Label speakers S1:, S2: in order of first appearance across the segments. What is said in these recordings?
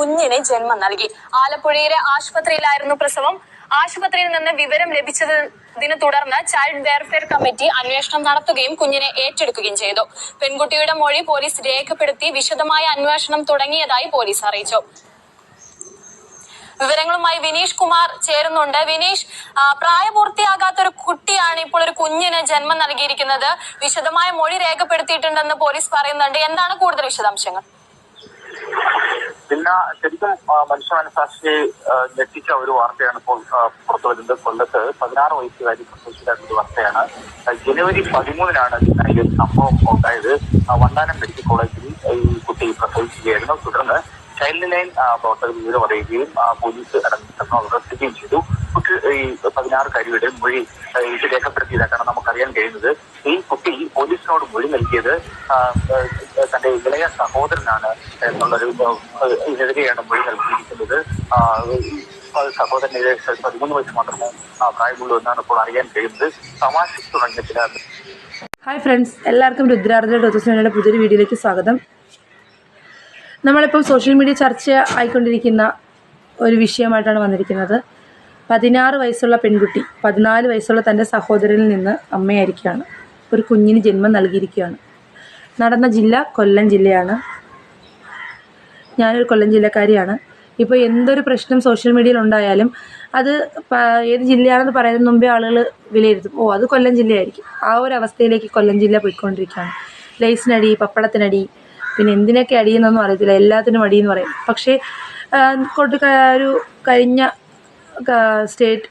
S1: കുഞ്ഞിന് ജന്മം നൽകി. ആലപ്പുഴയിലെ ആശുപത്രിയിലായിരുന്നു പ്രസവം. ആശുപത്രിയിൽ നിന്ന് വിവരം ലഭിച്ചതിനെ തുടർന്ന് ചൈൽഡ് വെൽഫെയർ കമ്മിറ്റി അന്വേഷണം നടത്തുകയും കുഞ്ഞിനെ ഏറ്റെടുക്കുകയും ചെയ്തു. പെൺകുട്ടിയുടെ മൊഴി പോലീസ് രേഖപ്പെടുത്തി വിശദമായ അന്വേഷണം തുടങ്ങിയതായി പോലീസ് അറിയിച്ചു. വിവരങ്ങളുമായി വിനീഷ് കുമാർ ചേരുന്നുണ്ട്. വിനീഷ് പ്രായപൂർത്തിയാകാത്ത ഒരു കുട്ടിയാണ് ഇപ്പോൾ ഒരു കുഞ്ഞിന് ജന്മം നൽകിയിരിക്കുന്നത്. വിശദമായ മൊഴി രേഖപ്പെടുത്തിയിട്ടുണ്ടെന്ന് പോലീസ് പറയുന്നുണ്ട്. എന്താണ് കൂടുതൽ വിശദാംശങ്ങൾ?
S2: പിന്നെ ശരിക്കും മനുഷ്യ മനസാക്ഷിയെ ഞെട്ടിച്ച ഒരു വാർത്തയാണ് ഇപ്പോൾ പുറത്തു വരുന്നത് കൊല്ലത്ത്. പതിനാറ് വയസ്സുകാരി പ്രസവിച്ചിട്ടുള്ള ഒരു വാർത്തയാണ്. ജനുവരി പതിമൂന്നിനാണ് ഈ ഒരു സംഭവം ഉണ്ടായത്. വണ്ടാനം മെഡിക്കൽ കോളേജിൽ ഈ കുട്ടി പ്രസവിക്കുകയായിരുന്നു. തുടർന്ന് ചൈൽഡ് ലൈൻ പ്രവർത്തകർ വിവരം അറിയുകയും പോലീസ് അടങ്ങിച്ചെന്ന് അറസ്റ്റുകയും ചെയ്തു. കുട്ടി ഈ പതിനാറ് കരുവിടെ മൊഴി ഇത് ഇത് കാരണം നമുക്കറിയാൻ കഴിയുന്നത്. ഈ കുട്ടി പോലീസിനോട് മൊഴി നൽകിയത് തന്റെ ഇളയ സഹോദരനാണ് എന്നുള്ളൊരു ഇതിനെതിരെയാണ് മൊഴി നൽകിയിരിക്കുന്നത്. സഹോദരനെതിരെ പതിമൂന്ന് വയസ്സ് മാത്രമേ പ്രായമുള്ളൂ എന്നാണ് ഇപ്പോൾ അറിയാൻ കഴിയുന്നത്. തമാശ തുടങ്ങിയ ചില
S3: ഹായ് ഫ്രണ്ട്സ് എല്ലാവർക്കും രുദ്രാർദ്ര ഡോത്തസ്മേനയുടെ പുതിയൊരു വീഡിയോയിലേക്ക് സ്വാഗതം. നമ്മളിപ്പോൾ സോഷ്യൽ മീഡിയ ചർച്ച ആയിക്കൊണ്ടിരിക്കുന്ന ഒരു വിഷയമായിട്ടാണ് വന്നിരിക്കുന്നത്. പതിനാറ് വയസ്സുള്ള പെൺകുട്ടി പതിനാല് വയസ്സുള്ള തന്റെ സഹോദരനിൽ നിന്ന് അമ്മയായിരിക്കുകയാണ്. ഒരു കുഞ്ഞിന് ജന്മം നൽകിയിരിക്കുകയാണ്. നടന്ന ജില്ല കൊല്ലം ജില്ലയാണ്. ഞാനൊരു കൊല്ലം ജില്ലക്കാരിയാണ്. ഇപ്പോൾ എന്തൊരു പ്രശ്നം സോഷ്യൽ മീഡിയയിൽ ഉണ്ടായാലും അത് ഏത് ജില്ലയാണെന്ന് പറയുന്നതിന് മുമ്പേ ആളുകൾ വിലയിരുത്തും. ഓ അത് കൊല്ലം ജില്ലയായിരിക്കും. ആ ഒരു അവസ്ഥയിലേക്ക് കൊല്ലം ജില്ല പോയിക്കൊണ്ടിരിക്കുകയാണ്. ലൈസിനടി പപ്പടത്തിനടി പിന്നെ എന്തിനൊക്കെ അടിയെന്നൊന്നും അറിയത്തില്ല. എല്ലാത്തിനും അടിയെന്ന് പറയും. പക്ഷേ കൊണ്ട് ഒരു കഴിഞ്ഞ സ്റ്റേറ്റ്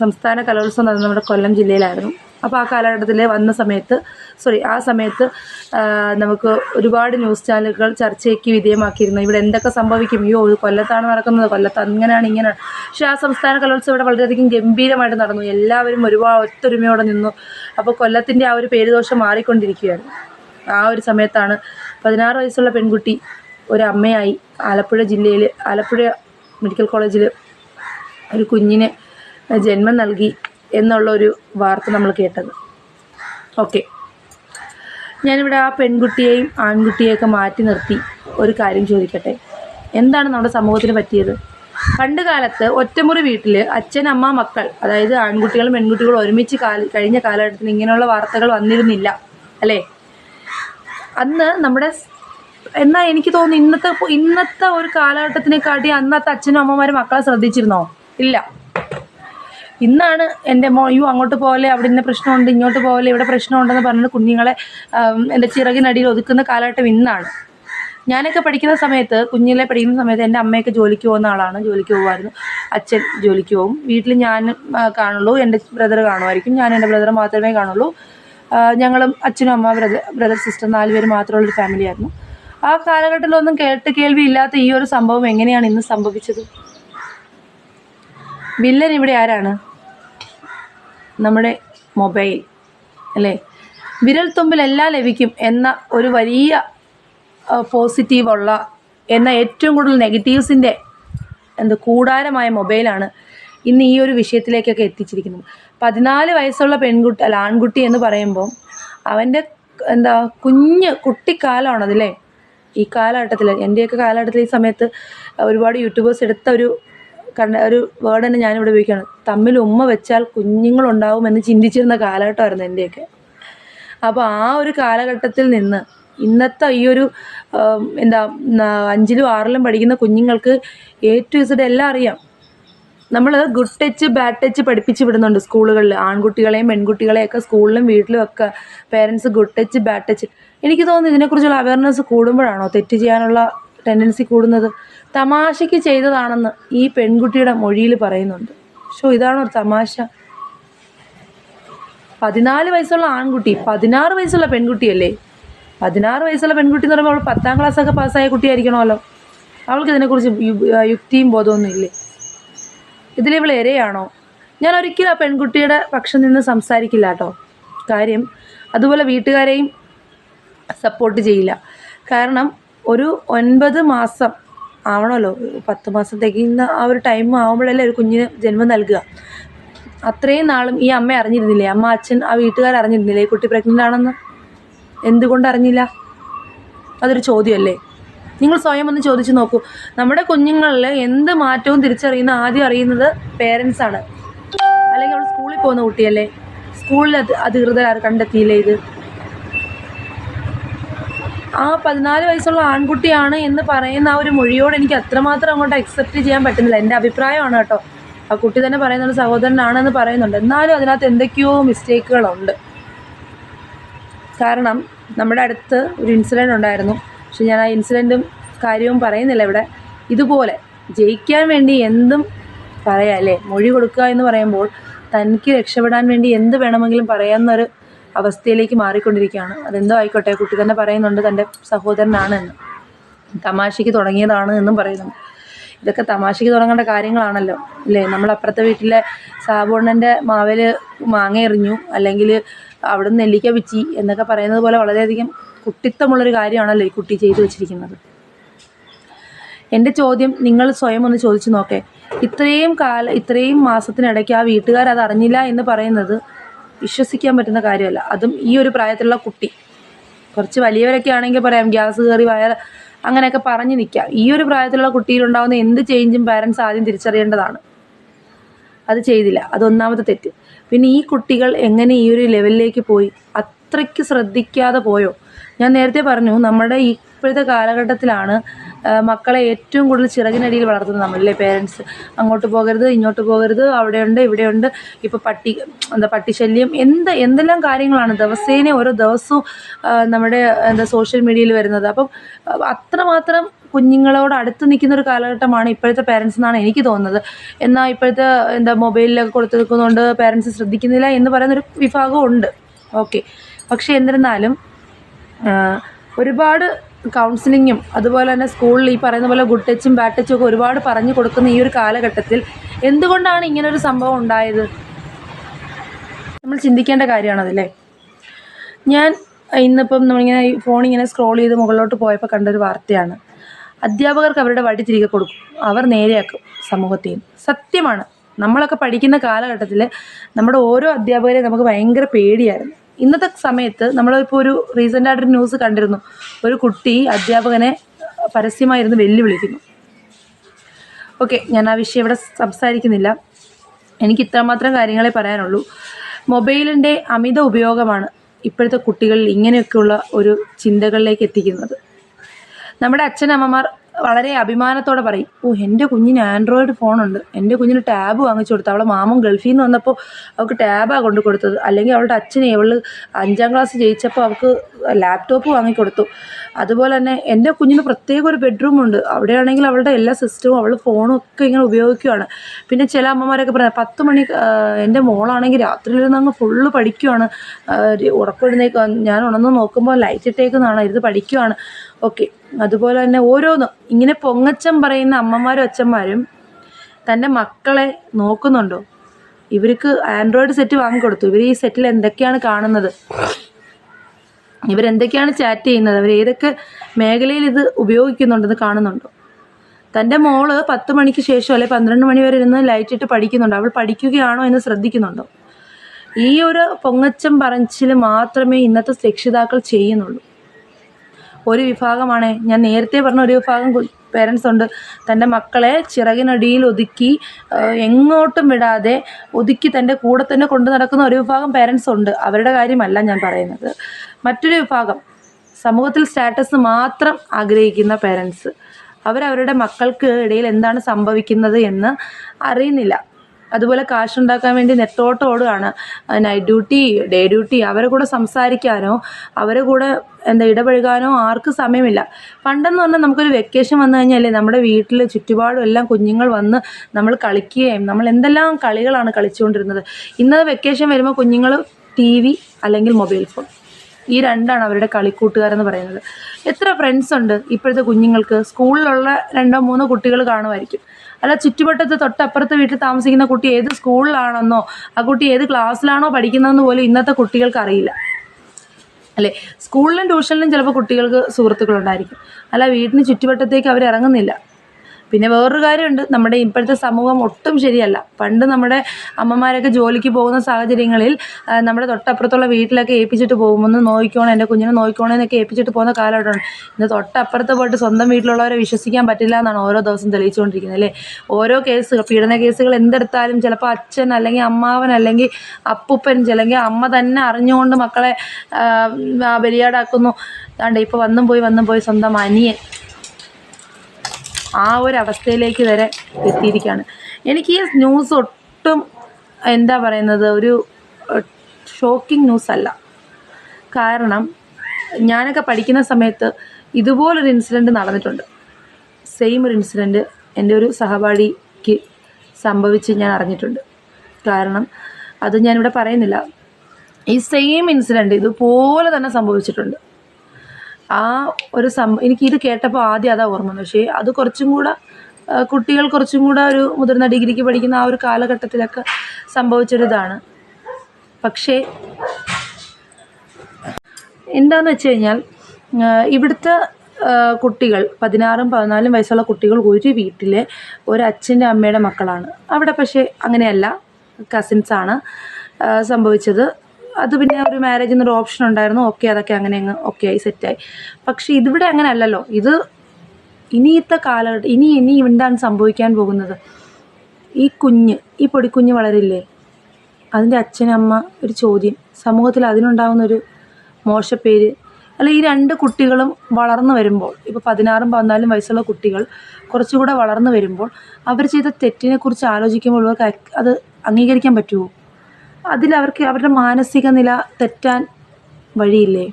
S3: സംസ്ഥാന കലോത്സവം നടന്നത് നമ്മുടെ കൊല്ലം ജില്ലയിലായിരുന്നു. അപ്പോൾ ആ കാലഘട്ടത്തിൽ വന്ന സമയത്ത് സോറി ആ സമയത്ത് നമുക്ക് ഒരുപാട് ന്യൂസ് ചാനലുകൾ ചർച്ചയ്ക്ക് വിധേയമാക്കിയിരുന്നു. ഇവിടെ എന്തൊക്കെ സംഭവിക്കും? അയ്യോ കൊല്ലത്താണ് നടക്കുന്നത്. കൊല്ലത്ത് അങ്ങനെയാണ് ഇങ്ങനെയാണ്. പക്ഷേ ആ സംസ്ഥാന കലോത്സവം ഇവിടെ വളരെയധികം ഗംഭീരമായിട്ട് നടന്നു. എല്ലാവരും ഒരുപാട് ഒത്തൊരുമയോടെ നിന്നു. അപ്പോൾ കൊല്ലത്തിന്റെ ആ ഒരു പേരുദോഷം മാറിക്കൊണ്ടിരിക്കുകയാണ്. ആ ഒരു സമയത്താണ് പതിനാറ് വയസ്സുള്ള പെൺകുട്ടി ഒരു അമ്മയായി ആലപ്പുഴ ജില്ലയിൽ ആലപ്പുഴ മെഡിക്കൽ കോളേജിൽ ഒരു കുഞ്ഞിന് ജന്മം നൽകി എന്നുള്ള ഒരു വാർത്ത നമ്മൾ കേട്ടത്. ഓക്കെ. ഞാനിവിടെ ആ പെൺകുട്ടിയെയും ആൺകുട്ടിയെയൊക്കെ മാറ്റി നിർത്തി ഒരു കാര്യം ചോദിക്കട്ടെ? എന്താണ് നമ്മുടെ സമൂഹത്തിന് പറ്റിയത്? പണ്ട് കാലത്ത് ഒറ്റമുറി വീട്ടിൽ അച്ഛൻ അമ്മ മക്കൾ അതായത് ആൺകുട്ടികളും പെൺകുട്ടികളും ഒരുമിച്ച് കാല കഴിഞ്ഞ കാലഘട്ടത്തിൽ ഇങ്ങനെയുള്ള വാർത്തകൾ വന്നിരുന്നില്ല അല്ലേ? അന്ന് നമ്മുടെ എന്നാ എനിക്ക് തോന്നുന്നു ഇന്നത്തെ ഇന്നത്തെ ഒരു കാലഘട്ടത്തിനെ കാലഘട്ടത്തിനെക്കാട്ടി അന്നത്തെ അച്ഛനും അമ്മമാരും മക്കളെ ശ്രദ്ധിച്ചിരുന്നോ? ഇല്ല. ഇന്നാണ് എന്റെ മോ യു അങ്ങോട്ട് പോലെ അവിടെ ഇന്ന പ്രശ്നമുണ്ട് ഇങ്ങോട്ട് പോലെ ഇവിടെ പ്രശ്നമുണ്ടെന്ന് പറഞ്ഞിട്ട് കുഞ്ഞുങ്ങളെ എന്റെ ചിറകിനടിയിൽ ഒതുക്കുന്ന കാലഘട്ടം ഇന്നാണ്. ഞാനൊക്കെ പഠിക്കുന്ന സമയത്ത് കുഞ്ഞിലെ പഠിക്കുന്ന സമയത്ത് എന്റെ അമ്മയൊക്കെ ജോലിക്ക് പോകുന്ന ആളാണ് ജോലിക്ക് പോകുമായിരുന്നു. അച്ഛൻ ജോലിക്ക് പോകും. വീട്ടിൽ ഞാൻ കാണുള്ളൂ എന്റെ ബ്രദർ കാണുമായിരിക്കും. ഞാൻ എന്റെ ബ്രദർ മാത്രമേ കാണുള്ളൂ. ഞങ്ങളും അച്ഛനും അമ്മ ബ്രദർ ബ്രദർ സിസ്റ്റർ നാല് പേര് മാത്രമുള്ളൊരു ഫാമിലി ആയിരുന്നു. ആ കാലഘട്ടത്തിലൊന്നും കേട്ട് കേൾവി ഇല്ലാത്ത ഈ ഒരു സംഭവം എങ്ങനെയാണ് ഇന്ന് സംഭവിച്ചത്? വില്ലൻ ഇവിടെ ആരാണ്? നമ്മുടെ മൊബൈൽ അല്ലേ? വിരൽ തുമ്പിൽ എല്ലാം ലഭിക്കും എന്ന ഒരു വലിയ പോസിറ്റീവുള്ള എന്ന ഏറ്റവും കൂടുതൽ നെഗറ്റീവ്സിന്റെ എന്ത് കൂടാരമായ മൊബൈലാണ് ഇന്ന് ഈ ഒരു വിഷയത്തിലേക്കൊക്കെ എത്തിച്ചിരിക്കുന്നത് പതിനാല് വയസ്സുള്ള പെൺകുട്ടി അല്ല ആൺകുട്ടി എന്ന് പറയുമ്പോൾ അവന്റെ എന്താ കുഞ്ഞ് കുട്ടിക്കാലമാണതല്ലേ ഈ കാലഘട്ടത്തിൽ എന്റെയൊക്കെ കാലഘട്ടത്തിൽ ഈ സമയത്ത് ഒരുപാട് യൂട്യൂബേഴ്സ് എടുത്ത ഒരു കണ്ട ഒരു വേർഡ് തന്നെ ഞാനിവിടെ ഉപയോഗിക്കുകയാണ്. തമ്മിൽ ഉമ്മ വെച്ചാൽ കുഞ്ഞുങ്ങളുണ്ടാവുമെന്ന് ചിന്തിച്ചിരുന്ന കാലഘട്ടമായിരുന്നു എന്റെയൊക്കെ അപ്പോൾ ആ ഒരു കാലഘട്ടത്തിൽ നിന്ന് ഇന്നത്തെ ഈ ഒരു എന്താ അഞ്ചിലും ആറിലും പഠിക്കുന്ന കുഞ്ഞുങ്ങൾക്ക് എ ടു ഇസഡ് എല്ലാം അറിയാം. നമ്മൾ ഗുഡ് ടച്ച് ബാഡ് ടച്ച് പഠിപ്പിച്ച് വിടുന്നുണ്ട് സ്കൂളുകളിൽ ആൺകുട്ടികളെയും പെൺകുട്ടികളെയും ഒക്കെ സ്കൂളിലും വീട്ടിലും ഒക്കെ parents good touch bad touch എനിക്ക് തോന്നുന്നു ഇതിനെക്കുറിച്ചുള്ള അവയർനെസ് കൂടുമ്പോഴാണോ തെറ്റ് ചെയ്യാനുള്ള ടെൻഡൻസി കൂടുന്നത്? തമാശയ്ക്ക് ചെയ്തതാണെന്ന് ഈ പെൺകുട്ടിയുടെ മൊഴിയിൽ പറയുന്നുണ്ട്. ഷോ ഇതാണോ തമാശ. പതിനാല് വയസ്സുള്ള ആൺകുട്ടി പതിനാറ് വയസ്സുള്ള പെൺകുട്ടിയല്ലേ? പതിനാറ് വയസ്സുള്ള പെൺകുട്ടി എന്ന് പറയുമ്പോൾ അവൾ പത്താം ക്ലാസ്സൊക്കെ പാസ്സായ കുട്ടിയായിരിക്കണമല്ലോ. അവൾക്ക് ഇതിനെക്കുറിച്ച് യുക്തിയും ബോധമൊന്നും ഇല്ലേ? ഇതിലിവൾ ഇരയാണോ? ഞാൻ ഒരിക്കലും ആ പെൺകുട്ടിയുടെ പക്ഷം നിന്ന് സംസാരിക്കില്ല കേട്ടോ. കാര്യം അതുപോലെ വീട്ടുകാരെയും സപ്പോർട്ട് ചെയ്യില്ല. കാരണം ഒരു ഒൻപത് മാസം ആവണമല്ലോ പത്ത് മാസത്തേക്ക് ഇന്ന് ആ ഒരു ടൈം ആവുമ്പോഴല്ലേ ഒരു കുഞ്ഞിന് ജന്മം നൽകുക. അത്രയും നാളും ഈ അമ്മ അറിഞ്ഞിരുന്നില്ലേ? അമ്മ അച്ഛൻ ആ വീട്ടുകാർ അറിഞ്ഞിരുന്നില്ലേ? കുട്ടി പ്രഗ്നന്റ് ആണെന്ന്? എന്തുകൊണ്ട് അറിഞ്ഞില്ല? അതൊരു ചോദ്യമല്ലേ? നിങ്ങൾ സ്വയം ഒന്ന് ചോദിച്ചു നോക്കൂ. നമ്മുടെ കുഞ്ഞുങ്ങളിൽ എന്ത് മാറ്റവും തിരിച്ചറിയുന്ന ആദ്യം അറിയുന്നത് പേരൻസ് ആണ്. അല്ലെങ്കിൽ അവൾ സ്കൂളിൽ പോകുന്ന കുട്ടിയല്ലേ? സ്കൂളിൽ അധികൃതർ കണ്ടെത്തിയില്ലേ ഇത്? ആ പതിനാല് വയസ്സുള്ള ആൺകുട്ടിയാണ് എന്ന് പറയുന്ന ആ ഒരു മൊഴിയോട് എനിക്ക് അത്രമാത്രം അങ്ങോട്ട് അക്സെപ്റ്റ് ചെയ്യാൻ പറ്റുന്നില്ല. എന്റെ അഭിപ്രായമാണ് കേട്ടോ. ആ കുട്ടി തന്നെ പറയുന്നുണ്ട് സഹോദരനാണെന്ന് പറയുന്നുണ്ട്. എന്നാലും അതിനകത്ത് എന്തൊക്കെയോ മിസ്റ്റേക്കുകളുണ്ട് കാരണം നമ്മുടെ അടുത്ത് ഒരു ഇൻസിഡന്റ് ഉണ്ടായിരുന്നു. പക്ഷെ ഞാൻ ആ ഇൻസിഡന്റും കാര്യവും പറയുന്നില്ല ഇവിടെ. ഇതുപോലെ ജയിക്കാൻ വേണ്ടി എന്തും പറയാം അല്ലേ? മൊഴി കൊടുക്കുക എന്ന് പറയുമ്പോൾ തനിക്ക് രക്ഷപ്പെടാൻ വേണ്ടി എന്ത് വേണമെങ്കിലും പറയാമെന്നൊരു അവസ്ഥയിലേക്ക് മാറിക്കൊണ്ടിരിക്കുകയാണ്. അതെന്തോ ആയിക്കോട്ടെ കുട്ടി തന്നെ പറയുന്നുണ്ട് തന്റെ സഹോദരനാണ് എന്ന്. തമാശയ്ക്ക് തുടങ്ങിയതാണ് എന്നും പറയുന്നുണ്ട് ഇതൊക്കെ തമാശയ്ക്ക് തുടങ്ങേണ്ട കാര്യങ്ങളാണല്ലോ അല്ലേ? നമ്മൾ അപ്പുറത്തെ വീട്ടിലെ സാബുണ്ണന്റെ മാവിൽ മാങ്ങ എറിഞ്ഞു അല്ലെങ്കിൽ അവിടുന്ന് നെല്ലിക്ക പിച്ചി എന്നൊക്കെ പറയുന്നത് പോലെ വളരെയധികം കുട്ടിത്തമുള്ളൊരു കാര്യമാണല്ലോ ഈ കുട്ടി ചെയ്തു വെച്ചിരിക്കുന്നത്. എന്റെ ചോദ്യം നിങ്ങൾ സ്വയം ഒന്ന് ചോദിച്ചു നോക്കേ. ഇത്രയും കാല ഇത്രയും മാസത്തിനിടയ്ക്ക് ആ വീട്ടുകാർ അത് അറിഞ്ഞില്ല എന്ന് പറയുന്നത് വിശ്വസിക്കാൻ പറ്റുന്ന കാര്യമല്ല. അതും ഈ ഒരു പ്രായത്തിലുള്ള കുട്ടി. കുറച്ച് വലിയവരൊക്കെ ആണെങ്കിൽ പറയാം ഗ്യാസ് കയറി വയർ അങ്ങനെയൊക്കെ പറഞ്ഞു നിൽക്കാം ഈ ഒരു പ്രായത്തിലുള്ള കുട്ടിയിലുണ്ടാകുന്ന എന്ത് ചേഞ്ചും പാരൻസ് ആദ്യം തിരിച്ചറിയേണ്ടതാണ്. അത് ചെയ്തില്ല. അതൊന്നാമത്തെ തെറ്റ്. പിന്നെ ഈ കുട്ടികൾ എങ്ങനെ ഈ ഒരു ലെവലിലേക്ക് പോയി? അത്രയ്ക്ക് ശ്രദ്ധിക്കാതെ പോയോ? ഞാൻ നേരത്തെ പറഞ്ഞു നമ്മുടെ ഇപ്പോഴത്തെ കാലഘട്ടത്തിലാണ് മക്കളെ ഏറ്റവും കൂടുതൽ ചിറകിനടിയിൽ വളർത്തുന്നത് നമ്മളല്ലേ പേരൻസ് അങ്ങോട്ട് പോകരുത് ഇങ്ങോട്ട് പോകരുത് അവിടെയുണ്ട് ഇവിടെയുണ്ട്. ഇപ്പോൾ പട്ടി എന്താ പട്ടിശല്യം എന്ത് എന്തെല്ലാം കാര്യങ്ങളാണ് ദിവസേന ഓരോ ദിവസവും നമ്മുടെ എന്താ സോഷ്യൽ മീഡിയയിൽ വരുന്നത്. അപ്പം അത്രമാത്രം കുഞ്ഞുങ്ങളോട് അടുത്ത് നിൽക്കുന്ന ഒരു കാലഘട്ടമാണ് ഇപ്പോഴത്തെ പേരൻസ് എന്നാണ് എനിക്ക് തോന്നുന്നത്. എന്നാൽ ഇപ്പോഴത്തെ എന്താ മൊബൈലിലൊക്കെ കൊടുത്തു നിൽക്കുന്നതുകൊണ്ട് പേരൻസ് ശ്രദ്ധിക്കുന്നില്ല എന്ന് പറയുന്നൊരു വിഭാഗം ഉണ്ട്. ഓക്കെ പക്ഷേ എന്നിരുന്നാലും ഒരുപാട് കൗൺസിലിങ്ങും അതുപോലെ തന്നെ സ്കൂളിൽ ഈ പറയുന്ന പോലെ ഗുഡ് ടച്ചും ബാഡ് ടച്ചും ഒക്കെ ഒരുപാട് പറഞ്ഞു കൊടുക്കുന്ന ഈ ഒരു കാലഘട്ടത്തിൽ എന്തുകൊണ്ടാണ് ഇങ്ങനൊരു സംഭവം ഉണ്ടായത്? നമ്മൾ ചിന്തിക്കേണ്ട കാര്യമാണതല്ലേ ഞാൻ ഇന്നിപ്പം നമ്മളിങ്ങനെ ഈ ഇങ്ങനെ സ്ക്രോൾ ചെയ്ത് മുകളിലോട്ട് പോയപ്പോൾ കണ്ടൊരു വാർത്തയാണ്. അധ്യാപകർക്ക് അവരുടെ വഴി തിരികെ കൊടുക്കും. അവർ നേരെയാക്കും സമൂഹത്തെയും. സത്യമാണ്. നമ്മളൊക്കെ പഠിക്കുന്ന കാലഘട്ടത്തിൽ നമ്മുടെ ഓരോ അധ്യാപകരെയും നമുക്ക് ഭയങ്കര പേടിയായിരുന്നു. ഇന്നത്തെ സമയത്ത് നമ്മളിപ്പോൾ ഒരു റീസെന്റ് ആയിട്ടൊരു ന്യൂസ് കണ്ടിരുന്നു. ഒരു കുട്ടി അധ്യാപകനെ പരസ്യമായിരുന്നു വെല്ലുവിളിക്കുന്നു. ഓക്കെ ഞാൻ ആ വിഷയം ഇവിടെ സംസാരിക്കുന്നില്ല. എനിക്ക് ഇത്രമാത്രം കാര്യങ്ങളെ പറയാനുള്ളൂ. മൊബൈലിന്റെ അമിത ഉപയോഗമാണ് ഇപ്പോഴത്തെ കുട്ടികളിൽ ഇങ്ങനെയൊക്കെയുള്ള ഒരു ചിന്തകളിലേക്ക് എത്തിക്കുന്നത്. നമ്മുടെ അച്ഛനമ്മമാർ വളരെ അഭിമാനത്തോടെ പറയും ഓ എന്റെ കുഞ്ഞിന് ആൻഡ്രോയിഡ് ഫോണുണ്ട്. എന്റെ കുഞ്ഞിന് ടാബ് വാങ്ങിച്ചു കൊടുത്തു. അവളെ മാമൻ ഗൾഫിൽ നിന്ന് വന്നപ്പോൾ അവൾക്ക് ടാബാണ് കൊണ്ടു കൊടുത്തത്. അല്ലെങ്കിൽ അവളുടെ അച്ഛനെ അവൾ അഞ്ചാം ക്ലാസ് ജയിച്ചപ്പോൾ അവൾക്ക് ലാപ്ടോപ്പ് വാങ്ങിക്കൊടുത്തു അതുപോലെ തന്നെ എന്റെ കുഞ്ഞിന് പ്രത്യേക ഒരു ബെഡ്റൂം ഉണ്ട്. അവിടെയാണെങ്കിൽ അവളുടെ എല്ലാ സിസ്റ്റവും അവൾ ഫോണും ഒക്കെ ഇങ്ങനെ ഉപയോഗിക്കുകയാണ് പിന്നെ ചില അമ്മമാരൊക്കെ പറയാം പത്ത് മണി എന്റെ മോളാണെങ്കിൽ രാത്രിയിലിരുന്ന് അങ്ങ് ഫുള്ള് പഠിക്കുവാണ്. ഉറക്കെഴുന്നേക്ക് ഞാൻ ഉണർന്ന് നോക്കുമ്പോൾ ലൈറ്റ് ഇട്ടേക്കുന്നതാണ് ഇരുന്ന് പഠിക്കുവാണ്. ഓക്കെ അതുപോലെ തന്നെ ഓരോന്നും ഇങ്ങനെ പൊങ്ങച്ചം പറയുന്ന അമ്മമാരും അച്ഛന്മാരും തന്റെ മക്കളെ നോക്കുന്നുണ്ടോ? ഇവർക്ക് ആൻഡ്രോയിഡ് സെറ്റ് വാങ്ങിക്കൊടുത്തു. ഇവർ ഈ സെറ്റിൽ എന്തൊക്കെയാണ് കാണുന്നത്? ഇവരെന്തൊക്കെയാണ് ചാറ്റ് ചെയ്യുന്നത്? അവർ ഏതൊക്കെ മേഖലയിൽ ഇത് ഉപയോഗിക്കുന്നുണ്ടെന്ന് കാണുന്നുണ്ടോ? തന്റെ മോൾ പത്ത് മണിക്ക് ശേഷം അല്ലെ പന്ത്രണ്ട് മണി വരെ ഇരുന്ന് ലൈറ്റ് ഇട്ട് പഠിക്കുന്നുണ്ടോ? അവൾ പഠിക്കുകയാണോ എന്ന് ശ്രദ്ധിക്കുന്നുണ്ടോ? ഈ ഒരു പൊങ്ങച്ചം പറച്ചിൽ മാത്രമേ ഇന്നത്തെ രക്ഷിതാക്കൾ ചെയ്യുന്നുള്ളൂ. ഒരു വിഭാഗമാണ്. ഞാൻ നേരത്തെ പറഞ്ഞ ഒരു വിഭാഗം പേരൻസ് ഉണ്ട്. തന്റെ മക്കളെ ചിറകിനടിയിൽ ഒതുക്കി എങ്ങോട്ടും വിടാതെ ഒതുക്കി തന്റെ കൂടെ തന്നെ കൊണ്ടു നടക്കുന്ന ഒരു വിഭാഗം പേരൻസ് ഉണ്ട്. അവരുടെ കാര്യമല്ല ഞാൻ പറയുന്നത്. മറ്റൊരു വിഭാഗം സമൂഹത്തിൽ സ്റ്റാറ്റസ് മാത്രം ആഗ്രഹിക്കുന്ന പേരൻസ് അവരവരുടെ മക്കൾക്ക് ഇടയിൽ എന്താണ് സംഭവിക്കുന്നത് എന്ന് അറിയുന്നില്ല. അതുപോലെ കാശുണ്ടാക്കാൻ വേണ്ടി നെട്ടോട്ട് ഓടുകയാണ്. നൈറ്റ് ഡ്യൂട്ടി ഡേ ഡ്യൂട്ടി അവരെ കൂടെ സംസാരിക്കാനോ അവരെ കൂടെ എന്താ ഇടപഴകാനോ ആർക്കും സമയമില്ല. പണ്ടെന്ന് പറഞ്ഞാൽ നമുക്കൊരു വെക്കേഷൻ വന്നു കഴിഞ്ഞാലേ നമ്മുടെ വീട്ടിൽ ചുറ്റുപാടും എല്ലാം കുഞ്ഞുങ്ങൾ വന്ന് നമ്മൾ കളിക്കുകയും നമ്മൾ എന്തെല്ലാം കളികളാണ് കളിച്ചുകൊണ്ടിരുന്നത്. ഇന്നത് വെക്കേഷൻ വരുമ്പോൾ കുഞ്ഞുങ്ങൾ ടി വി അല്ലെങ്കിൽ മൊബൈൽ ഫോൺ. ഈ രണ്ടാണ് അവരുടെ കളിക്കൂട്ടുകാരെന്ന് പറയുന്നത്. എത്ര ഫ്രണ്ട്സ് ഉണ്ട് ഇപ്പോഴത്തെ കുഞ്ഞുങ്ങൾക്ക്? സ്കൂളിലുള്ള രണ്ടോ മൂന്നോ കുട്ടികൾ കാണുമായിരിക്കും. അല്ല ചുറ്റുവട്ടത്ത് തൊട്ടപ്പുറത്തെ വീട്ടിൽ താമസിക്കുന്ന കുട്ടി ഏത് സ്കൂളിലാണെന്നോ ആ കുട്ടി ഏത് ക്ലാസ്സിലാണോ പഠിക്കുന്നതെന്ന് പോലും ഇന്നത്തെ കുട്ടികൾക്ക് അറിയില്ല. അല്ലെ? സ്കൂളിലും ട്യൂഷനിലും ചിലപ്പോൾ കുട്ടികൾക്ക് സുഹൃത്തുക്കളുണ്ടായിരിക്കും. അല്ല വീടിന് ചുറ്റുവട്ടത്തേക്ക് അവർ ഇറങ്ങുന്നില്ല പിന്നെ വേറൊരു കാര്യമുണ്ട്. നമ്മുടെ ഇപ്പോഴത്തെ സമൂഹം ഒട്ടും ശരിയല്ല. പണ്ട് നമ്മുടെ അമ്മമാരൊക്കെ ജോലിക്ക് പോകുന്ന സാഹചര്യങ്ങളിൽ നമ്മുടെ തൊട്ടപ്പുറത്തുള്ള വീട്ടിലൊക്കെ ഏൽപ്പിച്ചിട്ട് പോകുമെന്ന് നോക്കിക്കോണം എന്റെ കുഞ്ഞിനെ നോക്കിക്കോണേ എന്നൊക്കെ ഏൽപ്പിച്ചിട്ട് പോകുന്ന കാലഘട്ടമാണ്. ഇന്ന് തൊട്ടപ്പുറത്ത് പോയിട്ട് സ്വന്തം വീട്ടിലുള്ളവരെ വിശ്വസിക്കാൻ പറ്റില്ല എന്നാണ് ഓരോ ദിവസം തെളിയിച്ചുകൊണ്ടിരിക്കുന്നത് അല്ലേ? ഓരോ കേസുകൾ പീഡന കേസുകൾ എന്തെടുത്താലും ചിലപ്പോൾ അച്ഛൻ അല്ലെങ്കിൽ അമ്മാവൻ അല്ലെങ്കിൽ അപ്പൂപ്പൻ അല്ലെങ്കിൽ അമ്മ തന്നെ അറിഞ്ഞുകൊണ്ട് മക്കളെ ബലിയാടാക്കുന്നു. അതുകൊണ്ട് ഇപ്പോൾ വന്നും പോയി വന്നും പോയി സ്വന്തം അനിയൻ. ആ ഒരു അവസ്ഥയിലേക്ക് വരെ എത്തിയിരിക്കുകയാണ് എനിക്ക് ഈ ന്യൂസ് ഒട്ടും എന്താ പറയുന്നത് ഒരു ഷോക്കിംഗ് ന്യൂസ് അല്ല. കാരണം ഞാനൊക്കെ പഠിക്കുന്ന സമയത്ത് ഇതുപോലൊരു ഇൻസിഡന്റ് നടന്നിട്ടുണ്ട്. സെയിം ഒരു ഇൻസിഡന്റ് എന്റെ ഒരു സഹപാഠിക്ക് സംഭവിച്ച് ഞാൻ അറിഞ്ഞിട്ടുണ്ട്. കാരണം അത് ഞാനിവിടെ പറയുന്നില്ല. ഈ സെയിം ഇൻസിഡന്റ് ഇതുപോലെ തന്നെ സംഭവിച്ചിട്ടുണ്ട്. ആ ഒരു സം എനിക്കിത് കേട്ടപ്പോൾ ആദ്യം അതാ ഓർമ്മ പക്ഷേ അത് കുറച്ചും കൂടെ കുട്ടികൾ കുറച്ചും കൂടെ ഒരു മുതിർന്ന ഡിഗ്രിക്ക് പഠിക്കുന്ന ആ ഒരു കാലഘട്ടത്തിലൊക്കെ സംഭവിച്ചൊരിതാണ്. പക്ഷേ എന്താന്ന് വെച്ച് കഴിഞ്ഞാൽ ഇവിടുത്തെ കുട്ടികൾ പതിനാറും പതിനാലും വയസ്സുള്ള കുട്ടികൾ ഒരു വീട്ടിലെ ഒരു അച്ഛന്റെ അമ്മയുടെ മക്കളാണ്. അവിടെ പക്ഷേ അങ്ങനെയല്ല കസിൻസാണ് സംഭവിച്ചത്. അത് പിന്നെ ഒരു മാരേജ് എന്നൊരു ഓപ്ഷൻ ഉണ്ടായിരുന്നു. ഓക്കെ അതൊക്കെ അങ്ങനെ അങ്ങ് ഓക്കെ ആയി സെറ്റായി പക്ഷേ ഇതിവിടെ അങ്ങനെ അല്ലല്ലോ ഇത് ഇനിയത്തെ കാലഘട്ടം ഇനി ഇനി എന്താണ് സംഭവിക്കാൻ പോകുന്നത്? ഈ കുഞ്ഞ് ഈ പൊടിക്കുഞ്ഞ് വളരില്ലേ? അതിന്റെ അച്ഛനമ്മ ഒരു ചോദ്യം. സമൂഹത്തിൽ അതിനുണ്ടാകുന്നൊരു മോശപ്പേര് അല്ല ഈ രണ്ട് കുട്ടികളും വളർന്നു വരുമ്പോൾ ഇപ്പോൾ പതിനാറും പതിനാലും വയസ്സുള്ള കുട്ടികൾ കുറച്ചുകൂടെ വളർന്നു വരുമ്പോൾ അവർ ചെയ്ത തെറ്റിനെക്കുറിച്ച് ആലോചിക്കുമ്പോൾ അവർക്ക് അത് അംഗീകരിക്കാൻ പറ്റുമോ? അതിൽ അവർക്ക് അവരുടെ മാനസിക നില തെറ്റാൻ വഴിയില്ലേ?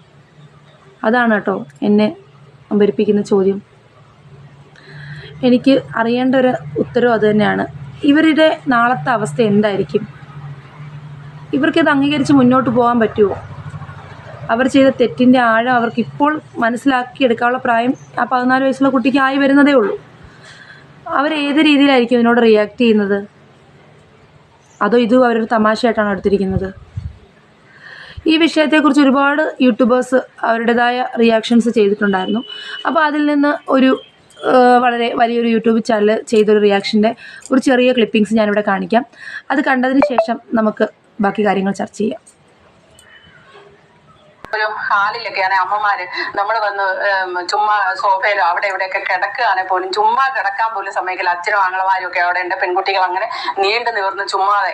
S3: അതാണ് കേട്ടോ എന്നെ അമ്പരിപ്പിക്കുന്ന ചോദ്യം. എനിക്ക് അറിയേണ്ട ഒരു ഉത്തരവ് അത് തന്നെയാണ്. ഇവരുടെ നാളത്തെ അവസ്ഥ എന്തായിരിക്കും? ഇവർക്കത് അംഗീകരിച്ച് മുന്നോട്ട് പോകാൻ പറ്റുമോ അവർ ചെയ്ത തെറ്റിന്റെ ആഴം അവർക്ക് ഇപ്പോൾ മനസ്സിലാക്കിയെടുക്കാനുള്ള പ്രായം ആ പതിനാല് വയസ്സുള്ള കുട്ടിക്ക് ആയി വരുന്നതേ ഉള്ളൂ. അവർ ഏത് രീതിയിലായിരിക്കും ഇതിനോട് റിയാക്ട് ചെയ്യുന്നത്? അതോ ഇത് അവരൊരു തമാശയായിട്ടാണ് എടുത്തിരിക്കുന്നത്? ഈ വിഷയത്തെക്കുറിച്ച് ഒരുപാട് യൂട്യൂബേഴ്സ് അവരുടേതായ റിയാക്ഷൻസ് ചെയ്തിട്ടുണ്ടായിരുന്നു. അപ്പോൾ അതിൽ നിന്ന് ഒരു വളരെ വലിയൊരു യൂട്യൂബ് ചാനൽ ചെയ്തൊരു റിയാക്ഷന്റെ ഒരു ചെറിയ ക്ലിപ്പിങ്സ് ഞാനിവിടെ കാണിക്കാം. അത് കണ്ടതിന് ശേഷം നമുക്ക് ബാക്കി കാര്യങ്ങൾ ചർച്ച ചെയ്യാം.
S4: ഒരു ഹാളിലൊക്കെയാണ് അമ്മമാര് നമ്മൾ വന്ന് ചുമ്മാ സോഫയിലോ അവിടെ ഇവിടെയൊക്കെ കിടക്കുകയാണെങ്കിൽ പോലും ചുമ്മാ കിടക്കാൻ പോലും സമയക്കില്ല അച്ഛനും ആങ്ങളമാരും ഒക്കെ അവിടെ ഉണ്ട് പെൺകുട്ടികൾ അങ്ങനെ നീണ്ടു നിവർന്ന് ചുമ്മാതെ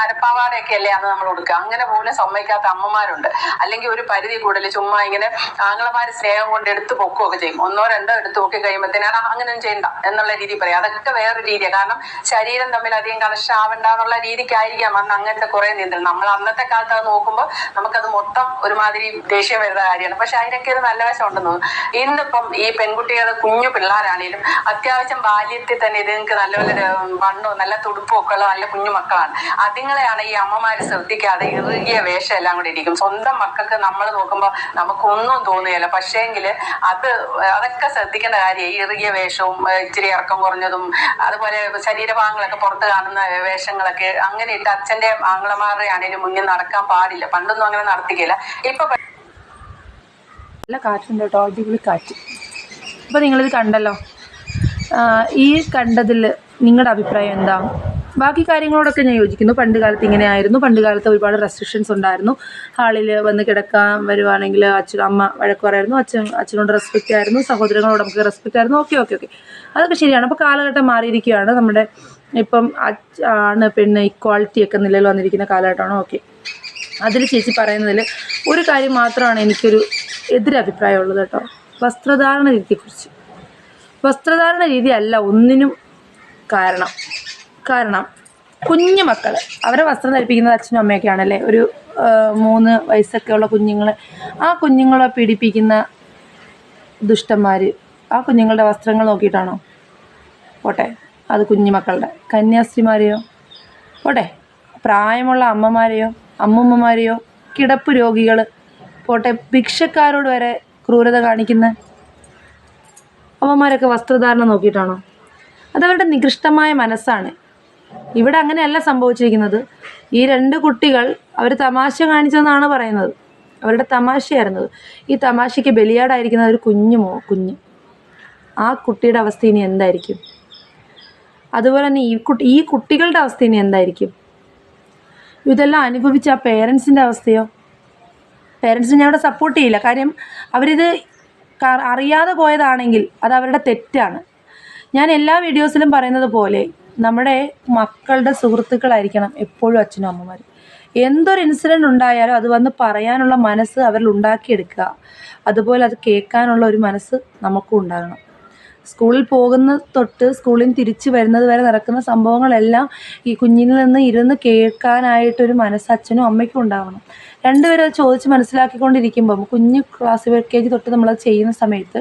S4: അരപ്പാവാടയൊക്കെ അല്ലേ അന്ന് നമ്മൾ കൊടുക്കുക. അങ്ങനെ പോലും സമ്മതിക്കാത്ത അമ്മമാരുണ്ട്. അല്ലെങ്കിൽ ഒരു പരിധി കൂടുതൽ ചുമ്മാ ഇങ്ങനെ ആങ്ങളമാര് സ്നേഹം കൊണ്ട് എടുത്തു പൊക്കുകയൊക്കെ ചെയ്യും. ഒന്നോ രണ്ടോ എടുത്ത് പൊക്കി കഴിയുമ്പോഴത്തേനാണ് അങ്ങനെയൊന്നും ചെയ്യണ്ട എന്നുള്ള രീതി പറയാം. അതൊക്കെ വേറൊരു രീതിയാണ് കാരണം ശരീരം തമ്മിൽ അധികം കണക്ഷൻ ആവണ്ട എന്നുള്ള രീതിക്കായിരിക്കാം അന്ന് അങ്ങനത്തെ കുറെ നീന്തൽ നമ്മൾ അന്നത്തെ കാലത്ത് അത് നോക്കുമ്പോൾ നമുക്കത് മൊത്തം ഒരുമാതിരി ദേഷ്യം വരുന്ന കാര്യമാണ്. പക്ഷെ അതിനൊക്കെ ഒരു നല്ല വശം ഉണ്ടെന്ന് തോന്നുന്നു. ഇന്നിപ്പം ഈ പെൺകുട്ടികൾ കുഞ്ഞു പിള്ളേരാണേലും അത്യാവശ്യം ബാല്യത്തിൽ തന്നെ ഇതുങ്ങൾക്ക് നല്ല നല്ല വണ്ണോ നല്ല തുടുപ്പോ ഒക്കെ ഉള്ള നല്ല കുഞ്ഞു മക്കളാണ്. അതുങ്ങളെയാണ് ഈ അമ്മമാര് ശ്രദ്ധിക്കാതെ ഇറുകിയ വേഷം എല്ലാം കൂടി ഇരിക്കും. സ്വന്തം മക്കൾക്ക് നമ്മൾ നോക്കുമ്പോൾ നമുക്കൊന്നും തോന്നുകയില്ല. പക്ഷേങ്കിൽ അത് അതൊക്കെ ശ്രദ്ധിക്കേണ്ട കാര്യം ഈ ഇറുകിയ വേഷവും ഇച്ചിരി ഇറക്കം കുറഞ്ഞതും അതുപോലെ ശരീരഭാഗങ്ങളൊക്കെ പുറത്ത് കാണുന്ന വേഷങ്ങളൊക്കെ അങ്ങനെ ഇട്ട് അച്ഛന്റെ ആംഗ്ലമാരുടെ ആണെങ്കിലും മുന്നിൽ നടക്കാൻ പാടില്ല. പണ്ടൊന്നും അങ്ങനെ നടത്തിക്കില്ല. ഇപ്പൊ
S3: നല്ല കാറ്റുണ്ട് കേട്ടോ അടിപൊളി കാറ്റ്. അപ്പോൾ നിങ്ങളിത് കണ്ടല്ലോ. ഈ കണ്ടതിൽ നിങ്ങളുടെ അഭിപ്രായം എന്താ? ബാക്കി കാര്യങ്ങളോടൊക്കെ ഞാൻ യോജിക്കുന്നു. പണ്ട് കാലത്ത് ഇങ്ങനെ ആയിരുന്നു. പണ്ട് കാലത്ത് ഒരുപാട് റെസ്ട്രിക്ഷൻസ് ഉണ്ടായിരുന്നു. ഹാളിൽ വന്ന് കിടക്കാൻ വരുവാണെങ്കിൽ അച്ഛൻ അമ്മ വഴക്ക് പറയായിരുന്നു. അച്ഛൻ അച്ഛനോട് റെസ്പെക്റ്റ് ആയിരുന്നു. സഹോദരങ്ങളോട് നമുക്ക് റെസ്പെക്റ്റ് ആയിരുന്നു. Okay okay okay. അതൊക്കെ ശരിയാണ്. അപ്പോൾ കാലഘട്ടം മാറിയിരിക്കുകയാണ്. നമ്മുടെ ഇപ്പം ആണ് പിന്നെ ഇക്വാളിറ്റി ഒക്കെ നിലയിൽ വന്നിരിക്കുന്ന കാലഘട്ടമാണ്. ഓക്കെ. അതിൽ ചേച്ചി പറയുന്നതിൽ ഒരു കാര്യം മാത്രമാണ് എനിക്കൊരു എതിരഭിപ്രായമുള്ളത് കേട്ടോ. വസ്ത്രധാരണ രീതിയെക്കുറിച്ച്. വസ്ത്രധാരണ രീതി അല്ല ഒന്നിനും കാരണം. കാരണം കുഞ്ഞു മക്കൾ അവരെ വസ്ത്രം ധരിപ്പിക്കുന്നത് അച്ഛനും അമ്മയൊക്കെയാണല്ലേ? ഒരു മൂന്ന് വയസ്സൊക്കെയുള്ള കുഞ്ഞുങ്ങളെ. ആ കുഞ്ഞുങ്ങളെ പീഡിപ്പിക്കുന്ന ദുഷ്ടന്മാർ ആ കുഞ്ഞുങ്ങളുടെ വസ്ത്രങ്ങൾ നോക്കിയിട്ടാണോ? പോട്ടെ അത് കുഞ്ഞുമക്കളുടെ കന്യാസ്ത്രീമാരെയോ? പോട്ടെ പ്രായമുള്ള അമ്മമാരെയോ അമ്മൂമ്മമാരെയോ കിടപ്പ് രോഗികൾ പോട്ടെ ഭിക്ഷക്കാരോട് വരെ ക്രൂരത കാണിക്കുന്ന അമ്മമാരൊക്കെ വസ്ത്രധാരണം നോക്കിയിട്ടാണോ? അതവരുടെ നികൃഷ്ടമായ മനസ്സാണ്. ഇവിടെ അങ്ങനെയല്ല സംഭവിച്ചിരിക്കുന്നത്. ഈ രണ്ട് കുട്ടികൾ അവർ തമാശ കാണിച്ചതെന്നാണ് പറയുന്നത്. അവരുടെ തമാശയായിരുന്നത്. ഈ തമാശയ്ക്ക് ബലിയാടായിരിക്കുന്ന ഒരു കുഞ്ഞു മോ കുഞ്ഞ്. ആ കുട്ടിയുടെ അവസ്ഥ ഇനി എന്തായിരിക്കും? അതുപോലെ തന്നെ ഈ കുട്ടി ഈ കുട്ടികളുടെ അവസ്ഥ ഇനി എന്തായിരിക്കും? ഇതെല്ലാം അനുഭവിച്ച ആ പേരൻസിന്റെ അവസ്ഥയോ? പേരൻസിനെ ഞാൻ ഇവിടെ സപ്പോർട്ട് ചെയ്യില്ല. കാര്യം അവരിത് അറിയാതെ പോയതാണെങ്കിൽ അത് അവരുടെ തെറ്റാണ്. ഞാൻ എല്ലാ വീഡിയോസിലും പറയുന്നത് പോലെ നമ്മുടെ മക്കളുടെ സുഹൃത്തുക്കളായിരിക്കണം എപ്പോഴും അച്ഛനും അമ്മമാരും. എന്തൊരു ഇൻസിഡന്റ് ഉണ്ടായാലും അത് വന്ന് പറയാനുള്ള മനസ്സ് അവരിൽ ഉണ്ടാക്കിയെടുക്കുക. അതുപോലെ അത് കേൾക്കാനുള്ള ഒരു മനസ്സ് നമുക്കും ഉണ്ടാകണം. സ്കൂളിൽ പോകുന്ന തൊട്ട് സ്കൂളിൽ നിന്ന് തിരിച്ചു വരുന്നത് വരെ നടക്കുന്ന സംഭവങ്ങളെല്ലാം ഈ കുഞ്ഞിൽ നിന്ന് ഇരുന്ന് കേൾക്കാനായിട്ടൊരു മനസ്സ് അച്ഛനും അമ്മയ്ക്കും ഉണ്ടാവണം. രണ്ടുപേരും അത് ചോദിച്ച് മനസ്സിലാക്കിക്കൊണ്ടിരിക്കുമ്പം കുഞ്ഞ് ക്ലാസ് എൽ കെ ജി തൊട്ട് നമ്മളത് ചെയ്യുന്ന സമയത്ത്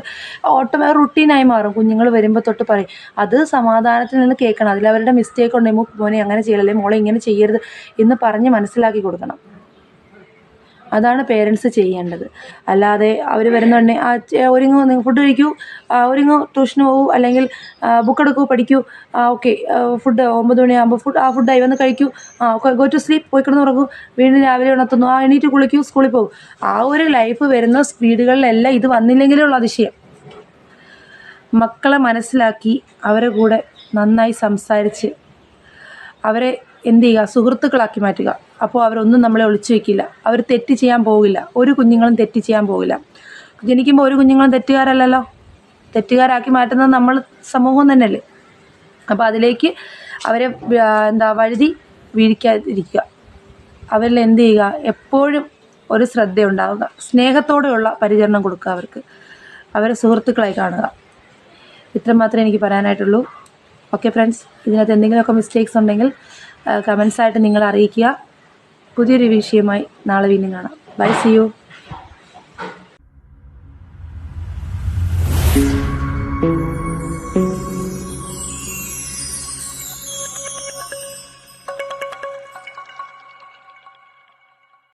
S3: ഓട്ടോമാറ്റിക് റുട്ടീനായി മാറും. കുഞ്ഞുങ്ങൾ വരുമ്പോൾ തൊട്ട് പറയും അത് സമാധാനത്തിൽ നിന്ന് കേൾക്കണം. അതിൽ അവരുടെ മിസ്റ്റേക്ക് ഉണ്ടെങ്കിൽ മോനെ അങ്ങനെ ചെയ്യലല്ലേ മോളെ ഇങ്ങനെ ചെയ്യരുത് എന്ന് പറഞ്ഞ് മനസ്സിലാക്കി കൊടുക്കണം. അതാണ് പേരൻസ് ചെയ്യേണ്ടത്. അല്ലാതെ അവർ വരുന്നുണ്ടെ ആ ഒരുങ്ങോ നിങ്ങൾ ഫുഡ് കഴിക്കൂ ഒരുങ്ങോ ട്യൂഷന് പോകൂ അല്ലെങ്കിൽ ബുക്ക് എടുക്കൂ പഠിക്കൂ ഓക്കെ ഫുഡ് ഒമ്പത് മണിയാകുമ്പോൾ ഫുഡ് ആ ഫുഡായി വന്ന് കഴിക്കൂ ആ ഗോ ടു സ്ലീപ്പ് പോയി കിടന്ന് ഉറങ്ങൂ വീണ്ടും രാവിലെ ഉണർത്തുന്നു ആ എണീറ്റ് കുളിക്കൂ സ്കൂളിൽ പോകും. ആ ഒരു ലൈഫ് വരുന്ന സ്പീഡുകളിലെല്ലാം ഇത് വന്നില്ലെങ്കിലേ ഉള്ള അതിശയം. മക്കളെ മനസ്സിലാക്കി അവരെ കൂടെ നന്നായി സംസാരിച്ച് അവരെ എന്ത് ചെയ്യുക സുഹൃത്തുക്കളാക്കി മാറ്റുക. അപ്പോൾ അവരൊന്നും നമ്മളെ ഒളിച്ചു വെക്കില്ല. അവർ തെറ്റ് ചെയ്യാൻ പോകില്ല. ഒരു കുഞ്ഞുങ്ങളും തെറ്റ് ചെയ്യാൻ പോകില്ല. ജനിക്കുമ്പോൾ ഒരു കുഞ്ഞുങ്ങളും തെറ്റുകാരല്ലല്ലോ? തെറ്റുകാരാക്കി മാറ്റുന്നത് നമ്മൾ സമൂഹം തന്നെയല്ലേ? അപ്പോൾ അതിലേക്ക് അവരെ എന്താ വഴുതി വീഴിക്കാതിരിക്കുക. അവരിൽ എന്ത് ചെയ്യുക? എപ്പോഴും ഒരു ശ്രദ്ധയുണ്ടാവുക. സ്നേഹത്തോടെയുള്ള പരിചരണം കൊടുക്കുക അവർക്ക്. അവരെ സുഹൃത്തുക്കളായി കാണുക. ഇത്ര ഇത്രമാത്രമേ എനിക്ക് പറയാനായിട്ടുള്ളൂ. ഓക്കെ ഫ്രണ്ട്സ് ഇതിനകത്ത് എന്തെങ്കിലുമൊക്കെ മിസ്റ്റേക്സ് ഉണ്ടെങ്കിൽ കമൻസായിട്ട് നിങ്ങൾ അറിയിക്കുക. പുതിയൊരു വിഷയമായി നാളെ വീണ്ടും കാണാം. ബൈ സിയോ